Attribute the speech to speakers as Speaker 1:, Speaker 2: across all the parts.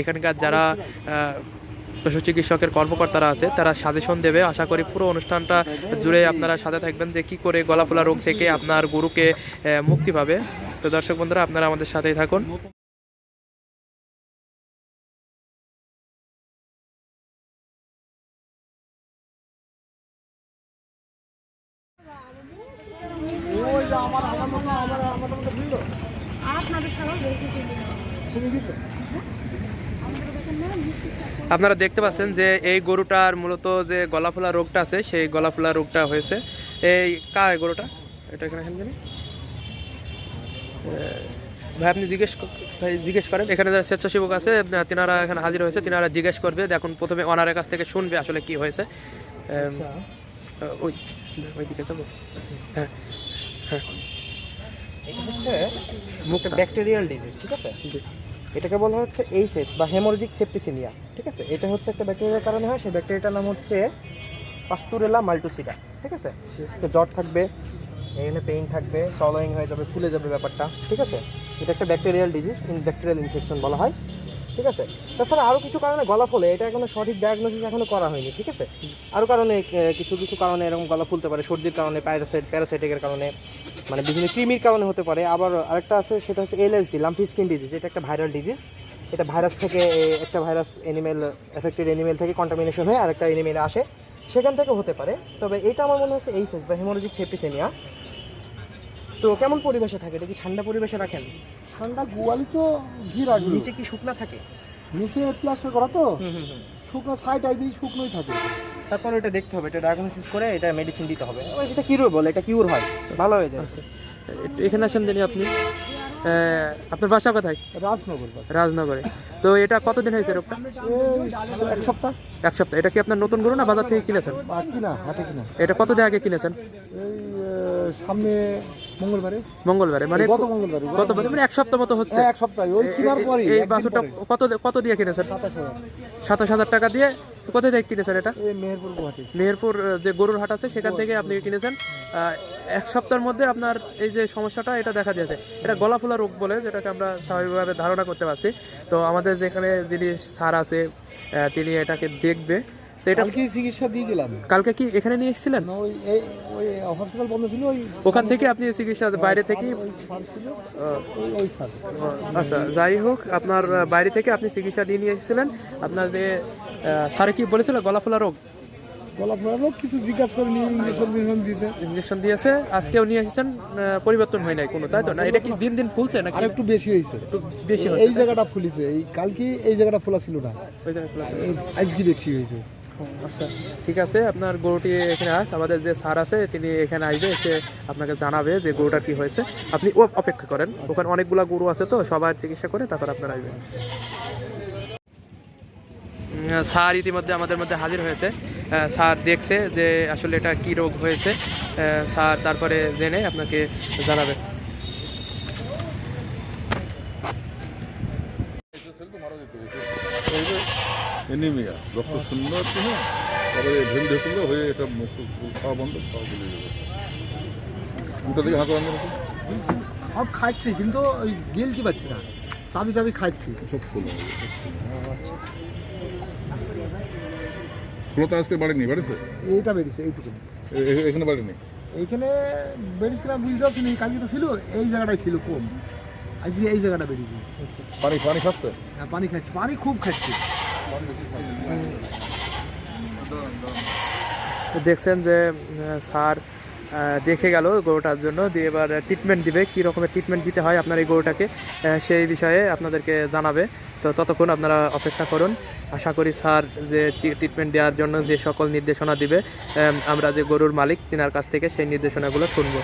Speaker 1: এখানকার যারা পশু চিকিৎসকের কর্মকর্তারা আছে, তারা সাজেশন দেবে। আশা করি পুরো অনুষ্ঠানটা জুড়ে আপনারা সাথে থাকবেন যে কি করে গলাফোলা রোগ থেকে আপনার গরুকে মুক্তি পাবে। তো দর্শক বন্ধুরা, আপনারা আমাদের সাথেই থাকুন।
Speaker 2: আপনাদের সবাই বেশি
Speaker 1: আপনারা দেখতে পাচ্ছেন যে এই গরুটার মূলত যে গলাফোলা রোগটা আছে সেই গলাফোলা রোগটা হয়েছে। এই কার গরুটা? এটা এখানে এখানে জানি ভাই আপনি জিজ্ঞেস ভাই জিজ্ঞেস করেন। এখানে যারা স্বেচ্ছাসেবক আছে তিনারা এখানে হাজির হয়েছে। তিনারা জিজ্ঞেস করবে দেখুন প্রথমে ওনারের কাছ থেকে শুনবে আসলে কি হয়েছে। আহ, ওই যাব। হ্যাঁ হ্যাঁ।
Speaker 3: এটা হচ্ছে ব্যাকটেরিয়াল ডিজিজ ঠিক আছে। এটাকে বলা হচ্ছে এইচএস বা হেমোরজিক সেপ্টিসিমিয়া ঠিক আছে? এটা হচ্ছে একটা ব্যাকটেরিয়ার কারণে হয়, সেই ব্যাকটেরিয়াটার নাম হচ্ছে পাস্তুরেলা মাল্টুসিডা ঠিক আছে? তো জ্বর থাকবে, এখানে পেইন থাকবে সলোয়িং হয়ে যাবে, ফুলে যাবে ব্যাপারটা, ঠিক আছে? এটা একটা bacterial disease in bacterial infection বলা হয়, ঠিক আছে? তাছাড়া আরও কিছু কারণে গলা ফলে, এটা এখনও সঠিক ডায়াগনোসিস এখনও করা হয়নি, ঠিক আছে? আরও কারণে কিছু কিছু কারণে এরকম গলা ফুলতে পারে, সর্দির কারণে প্যারাসাইট প্যারাসাইটিকের কারণে মানে বিভিন্ন কৃমির কারণে হতে পারে। আবার আরেকটা আছে সেটা হচ্ছে এলএসডি লাম্ফি স্কিন ডিজিজ এটা একটা ভাইরাল ডিজিজ এটা ভাইরাস থেকে একটা ভাইরাস এনিমেল এফেক্টেড এনিমেল থেকে কন্টামিনেশন হয়ে আরেকটা এনিমেলে আসে। সেখান থেকে হতে পারে। তবে এটা আমার মনে হচ্ছে এইচএস বা হেমোরজিক সেপ্টিসেমিয়া তো কেমন পরিবেশে থাকে? এটা কি ঠান্ডা পরিবেশে রাখেন?
Speaker 4: ঠান্ডা গোয়ালি তো ঘি রাখবে
Speaker 3: নিচে কি শুকনা থাকে?
Speaker 4: নিচে প্লাস্টার করা তো? শুকনো সাইড আই দিয়ে শুকনোই থাকে।
Speaker 3: তারপর এটা দেখতে হবে এটা ডায়াগনোসিস করে এটা মেডিসিন দিতে হবে। এটা কিউর বলে এটা কিউর হয় ভালো হয়ে যায়।
Speaker 1: একটু এখানে আসেন জানি আপনি। আপনার বাসা কোথায়?
Speaker 4: রাজনগর
Speaker 1: রাজনগরে। তো এটা কতদিন হয়েছে রোগটা?
Speaker 4: এক সপ্তাহ।
Speaker 1: এক সপ্তাহ। এটা কি আপনার নতুন গরু না বাজার থেকে কিনেছেন?
Speaker 4: আর কিনা হাটে কিনা।
Speaker 1: এটা কতদিন আগে কিনেছেন?
Speaker 4: এই সামনে মঙ্গলবারে?
Speaker 1: মঙ্গলবারে মানে
Speaker 4: গত মঙ্গলবারে
Speaker 1: কতবারে মানে এক সপ্তাহ মতো হচ্ছে।
Speaker 4: হ্যাঁ, এক সপ্তাহ ওই কেনার পরে
Speaker 1: এই বাছুরটা কত কত দিয়ে কিনেছেন?
Speaker 4: সাতাশ হাজার।
Speaker 1: টাকা দিয়ে থেকে কিনেছেন এটা?
Speaker 4: মেহেরপুর গুয়াহাটি।
Speaker 1: মেহেরপুর যে গরুর হাট আছে সেখান থেকে আপনি কিনেছেন। এক সপ্তাহের মধ্যে আপনার এই যে সমস্যাটা এটা দেখা দিয়েছে। এটা গলা ফোলা রোগ বলে যেটাকে আমরা স্বাভাবিকভাবে ধারণা করতে পারছি। তো আমাদের যেখানে যিনি স্যার আছে তিনি এটাকে দেখবে। তো এটা
Speaker 4: কালকে চিকিৎসা দিয়ে গেলাম।
Speaker 1: কালকে কি এখানে নিয়ে এসেছিলেন?
Speaker 4: না ওই ওই হসপিটাল বন্ধ ছিল ওই
Speaker 1: ওখান থেকে আপনি চিকিৎসা বাইরে থেকে আচ্ছা যাই হোক আপনার বাইরে থেকে আপনি চিকিৎসা দিয়ে নিয়ে এসেছিলেন। আপনার যে স্যারে কি বলেছিল গলা ফোলা রোগ?
Speaker 4: গলা ফোলালো কিছু জিজ্ঞাসা করে নিয়ে ইঞ্জেকশন দিয়েছে।
Speaker 1: ইঞ্জেকশন দিয়েছে আজকেও নিয়ে এসেছেন পরিবর্তন হয় নাই কোনো তাই তো? না এটা কি দিন দিন ফুলছে নাকি?
Speaker 4: আর একটু বেশি হয়েছে।
Speaker 1: একটু বেশি
Speaker 4: এই জায়গাটা ফুলিছে এই কালকে এই জায়গাটা ফোলা ছিল না।
Speaker 1: ওই
Speaker 4: আজকে বেশি হয়েছে।
Speaker 1: আচ্ছা ঠিক আছে, আপনার গরুটি এখানে আস, আমাদের যে স্যার আছে, তিনি এখানে আসবে, এসে আপনাকে জানাবে যে গরুটার কি হয়েছে। আপনি ও অপেক্ষা করেন, ওখানে অনেকগুলা গরু আছে তো সবার চিকিৎসা করে তারপর আপনার আসবেন। স্যার ইতিমধ্যে আমাদের মধ্যে হাজির হয়েছে। স্যার দেখছে যে আসলে এটা কি রোগ হয়েছে। স্যার তারপরে জেনে আপনাকে জানাবে।
Speaker 5: এনিমিয়া রক্ত শূন্য হ্যাঁ? তারপরে ভেন ঢেকুল হয়ে এটা খাওয়া বন্ধ খাওয়া বলে যাবে মুখটা দিকে হাঁক রান্না
Speaker 4: সব খাচ্ছি কিন্তু ওই গিলতে পারছি না। চাবি চাবি খাচ্ছি।
Speaker 5: সব খোলা খোলা তো আজকে বাড়িনি বাড়িছে?
Speaker 4: এইটা বেরিয়েছে এইটুকু
Speaker 5: এখানে বাড়িনি?
Speaker 4: এইখানে বেরিয়েছে কিনা বুঝতে পারছি না কালকে তো ছিল এই জায়গাটাই ছিল কম। আজকে এই জায়গাটা বেরিয়েছে।
Speaker 5: পানি পানি খাচ্ছে?
Speaker 4: হ্যাঁ পানি খাচ্ছি পানি খুব খাচ্ছি।
Speaker 1: তো দেখছেন যে স্যার দেখে গেল গরুটার জন্য দিয়ে এবার ট্রিটমেন্ট দিবে কী রকমের ট্রিটমেন্ট দিতে হয় আপনার এই গরুটাকে সেই বিষয়ে আপনাদেরকে জানাবে। তো ততক্ষণ আপনারা অপেক্ষা করুন। আশা করি স্যার যে ট্রিটমেন্ট দেওয়ার জন্য যে সকল নির্দেশনা দিবে আমরা যে গরুর মালিক তিনার কাছ থেকে সেই নির্দেশনাগুলো শুনব।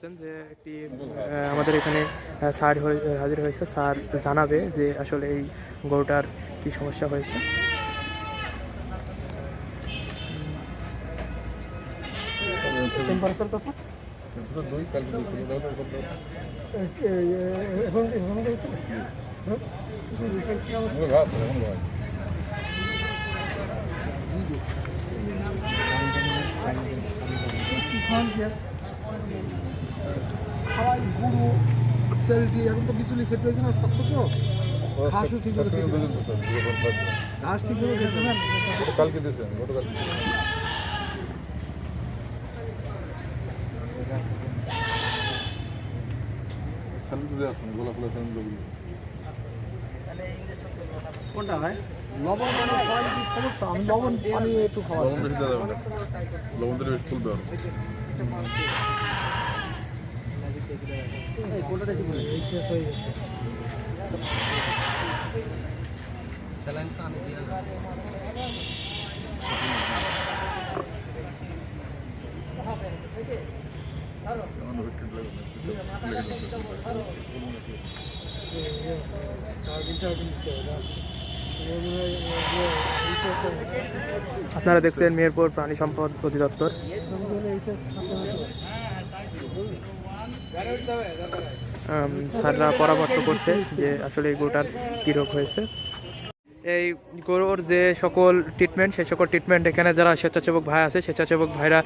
Speaker 1: বলছেন যে একটি আমাদের এখানে স্যার হয়ে- হাজির হয়েছে। স্যার জানাবে যে আসলে এই গরুটার কি সমস্যা হয়েছে।
Speaker 4: টেম্পারেচার কত। এখন খাওয়াই গুঁড়ো চ্যারিটি এখন তো বিচুলি খেতে হয়েছে না শক্ত তো ঘাসও ঠিক করে
Speaker 5: থাকবে।
Speaker 4: ঘাস ঠিক করে খেতে না
Speaker 5: কালকে দিয়েছেন গতকাল
Speaker 3: কোনটা হয়
Speaker 4: লবণ মানে সমস্যা? আমি লবণ পানি একটু খাওয়া
Speaker 5: লবণ বেশি লবণ দিলে বেশি ফুলবে
Speaker 1: আপনারা দেখছেন মেহেরপুর প্রাণী সম্পদ অধিদপ্তর। স্যাররা পরামর্শ করছে যে আসলে এই গরুটার কী রোগ হয়েছে। এই গরুর যে সকল ট্রিটমেন্ট সেই সকল ট্রিটমেন্ট এখানে যারা স্বেচ্ছাসেবক ভাই আছে স্বেচ্ছাসেবক ভাইরা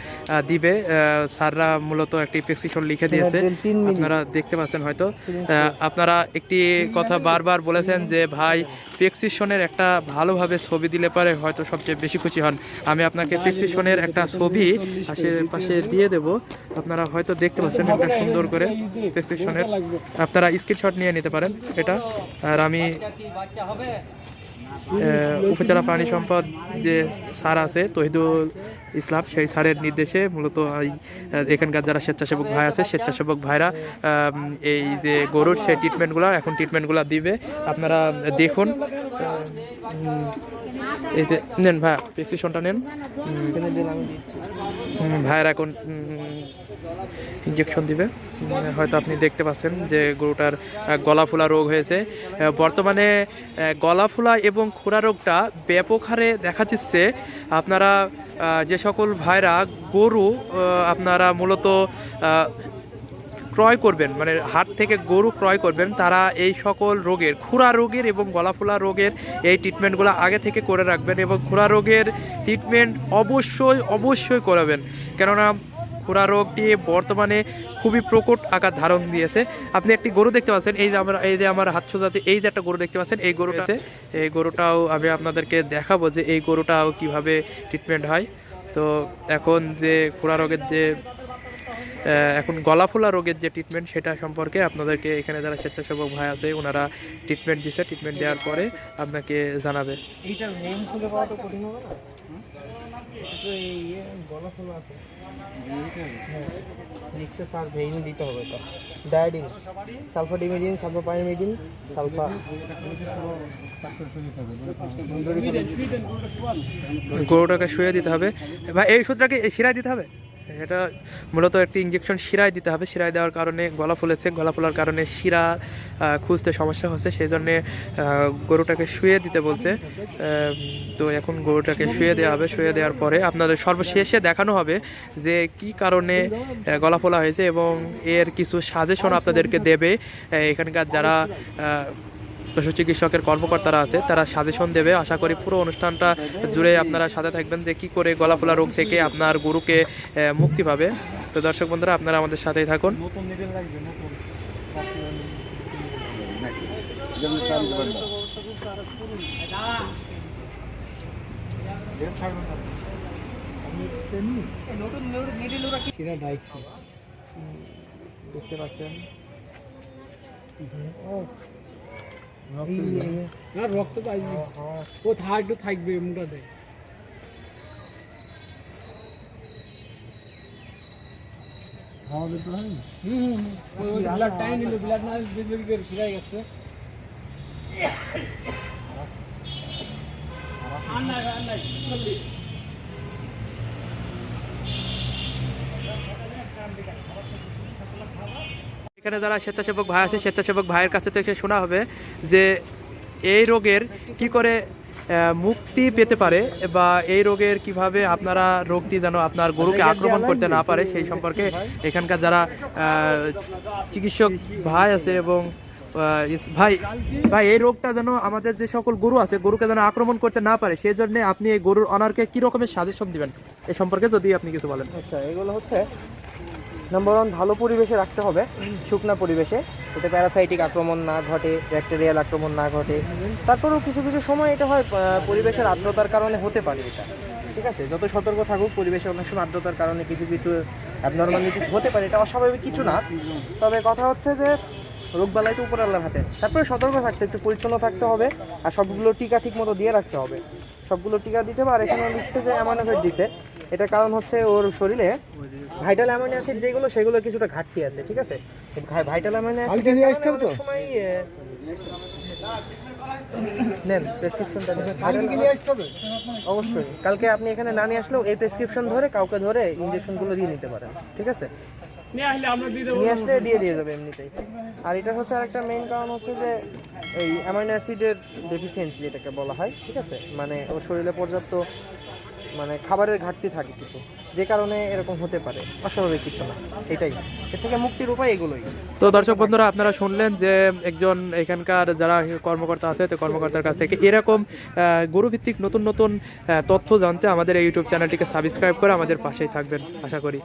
Speaker 1: দিবে। আহ, স্যাররা মূলত একটি প্রেসক্রিপশন লিখে দিয়েছে। আপনারা দেখতে পাচ্ছেন হয়তো। আহ, আপনারা একটি কথা বারবার বলেছেন যে ভাই প্রেসক্রিপশনের একটা ভালোভাবে ছবি দিলে পারে হয়তো সবচেয়ে বেশি খুশি হন। আমি আপনাকে প্রেসক্রিপশনের একটা ছবি আশেপাশে দিয়ে দেব। আপনারা হয়তো দেখতে পাচ্ছেন একটা সুন্দর করে প্রেসক্রিপশনের আপনারা স্ক্রিনশট নিয়ে নিতে পারেন এটা। আর আমি উপজেলা প্রাণী সম্পদ যে স্যার আছে তহিদুল ইসলাম সেই স্যারের নির্দেশে মূলত এই, এখানকার যারা স্বেচ্ছাসেবক ভাই আছে স্বেচ্ছাসেবক ভাইরা এই যে গরুর সেই ট্রিটমেন্টগুলো এখন ট্রিটমেন্টগুলো দিবে। আপনারা দেখুন এই যে নেন ভাই প্রেসক্রিপশনটা নেন। ভাইয়ের এখন ইঞ্জেকশন দিবে। উম, হয়তো আপনি দেখতে পাচ্ছেন যে গরুটার গলা ফুলা রোগ হয়েছে। বর্তমানে গলা ফোলা এবং খুরা রোগটা ব্যাপক হারে দেখা দিচ্ছে। আপনারা যে সকল ভাইরা গরু আপনারা মূলত ক্রয় করবেন মানে হাট থেকে গরু ক্রয় করবেন তারা এই সকল রোগের খুরা রোগের এবং গলাফোলা রোগের এই ট্রিটমেন্টগুলো আগে থেকে করে রাখবেন এবং খুরা রোগের ট্রিটমেন্ট অবশ্যই অবশ্যই করাবেন। কেননা খুরা রোগটি বর্তমানে খুবই প্রকট আকার ধারণ দিয়েছে। আপনি একটি গরু দেখতে পাচ্ছেন এই যে আমরা এই যে আমার হাত সোজাতে এই যে একটা গরু দেখতে পাচ্ছেন এই গরুটা আছে এই গরুটাও আমি আপনাদেরকে দেখাবো যে এই গরুটাও কীভাবে ট্রিটমেন্ট হয়। তো এখন যে খুরা রোগের যে এখন গলা ফোলা রোগের যে ট্রিটমেন্ট সেটা সম্পর্কে আপনাদেরকে এখানে যারা স্বেচ্ছাসেবক ভাই আছে ওনারা ট্রিটমেন্ট দিছে। ট্রিটমেন্ট দেওয়ার পরে আপনাকে জানাবে।
Speaker 3: এইটার নেম খুলে পাওয়া তো কঠিন হবে না? এই গলা ফোলা আছে। নিক্সে সার ভেইন দিতে হবে তো। ডায়োডিন সালফাডিমেডিন সালফাপাইমিডিন সালফা
Speaker 1: গরুটাকে শুয়ে দিতে হবে। ভাই, এই ওষুধটাকে শিরায় দিতে হবে? এটা মূলত একটি ইঞ্জেকশন শিরায় দিতে হবে। শিরায় দেওয়ার কারণে গলা ফুলেছে। গলা ফোলার কারণে শিরা খুঁজতে সমস্যা হচ্ছে। সেই জন্যে গরুটাকে শুয়ে দিতে বলছে। তো এখন গরুটাকে শুয়ে দেওয়া হবে। শুয়ে দেওয়ার পরে আপনাদের সর্বশেষে দেখানো হবে যে কি কারণে গলা ফোলা হয়েছে এবং এর কিছু সাজেশন আপনাদেরকে দেবে। এখানকার যারা পশু চিকিৎসকের কর্মকর্তারা আছে, তারা সাজেশন দেবে। আশা করি পুরো অনুষ্ঠানটা জুড়ে আপনারা সাথে থাকবেন যে কি করে গলা ফোলা রোগ থেকে আপনার গরুকে মুক্তি পাবে। তো দর্শক বন্ধুরা, আপনারা আমাদের সাথেই থাকুন। দেখতে পাচ্ছেন?
Speaker 2: না রক্ত পাইনি ও থা একটু থাকবে মুটাতে।
Speaker 4: খাওয়া দিতে হয়
Speaker 2: হুম ওই ব্লাড টাইম নিল ব্লাড না বেশি করে শিরাই গেছে। আর। নাই
Speaker 1: এখানে যারা স্বেচ্ছাসেবক ভাই আছে স্বেচ্ছাসেবক ভাইয়ের কাছে থেকে শোনা হবে যে এই রোগের কি করে মুক্তি পেতে পারে বা এই রোগের কীভাবে আপনারা রোগটি যেন আপনার গরুকে আক্রমণ করতে না পারে সেই সম্পর্কে এখানকার যারা চিকিৎসক ভাই আছে এবং ভাই ভাই এই রোগটা যেন আমাদের যে সকল গরু আছে গরুকে যেন আক্রমণ করতে না পারে সেই জন্য আপনি এই গরুর অনারকে কি রকমের সাজেশন দিবেন? এই সম্পর্কে যদি আপনি কিছু বলেন।
Speaker 3: আচ্ছা এগুলো হচ্ছে নাম্বার ওয়ান ভালো পরিবেশে রাখতে হবে, শুকনা পরিবেশে। যাতে প্যারাসাইটিক আক্রমণ না ঘটে ব্যাকটেরিয়াল আক্রমণ না ঘটে। তারপরেও কিছু কিছু সময় এটা হয় পরিবেশের আর্দ্রতার কারণে হতে পারে এটা। ঠিক আছে? যত সতর্ক থাকুক, পরিবেশে অনেক সময় আর্দ্রতার কারণে কিছু কিছু অ্যাবনর্মালিটিস হতে পারে। এটা অস্বাভাবিক কিছু না। তবে কথা হচ্ছে যে রোগবালাই তো উপর আল্লাহর হাতে। তারপরে সতর্ক থাকতে, একটু পরিচ্ছন্ন থাকতে হবে আর সবগুলো টিকা ঠিক মতো দিয়ে রাখতে হবে। সবগুলো টিকা দিতে হবে। আর এখানে লিখছে যে অ্যামানোভেট দিছে। এটা কারণ হচ্ছে ওর শরীরে ভাইটাল অ্যামাইনো অ্যাসিড যেগুলো সেগুলো কিছুটা ঘাটতি আছে ঠিক আছে? ভাইটাল অ্যামাইনো অ্যাসিড
Speaker 4: কালকে নিয়ে আসতে হবে তো?
Speaker 3: সময় নেন প্রেসক্রিপশনটা
Speaker 4: কালকে কি নিয়ে আসতে হবে?
Speaker 3: অবশ্যই। কালকে আপনি এখানে না নিয়ে আসলেও এই প্রেসক্রিপশন ধরে কাউকে ধরে ইনজেকশনগুলো দিয়ে নিতে পারেন ঠিক আছে?
Speaker 2: নিয়ে আসলে আমরা দিয়ে দেবো।
Speaker 3: নিয়ে আসলে দিয়ে দিয়ে যাবে এমনিতেই। আর এটা হচ্ছে আরেকটা মেইন কারণ হচ্ছে যে এই অ্যামাইনো অ্যাসিডের ডেফিসিয়েন্সি যেটাকে বলা হয় ঠিক আছে? মানে ওর শরীরে পর্যাপ্ত মানে খাবারের ঘাটতি থাকে কিছু। যে কারণে এরকম হতে পারে। অস্বাভাবিক কিছু না। এটাই। এর থেকে মুক্তির উপায় এগুলোই।
Speaker 1: তো দর্শক বন্ধুরা আপনারা শুনলেন যে একজন এখানকার যারা কর্মকর্তা আছে তো কর্মকর্তার কাছ থেকে এরকম গুরুভিত্তিক নতুন নতুন তথ্য জানতে আমাদের এই ইউটিউব চ্যানেলটিকে সাবস্ক্রাইব করে আমাদের পাশেই থাকবেন আশা করি।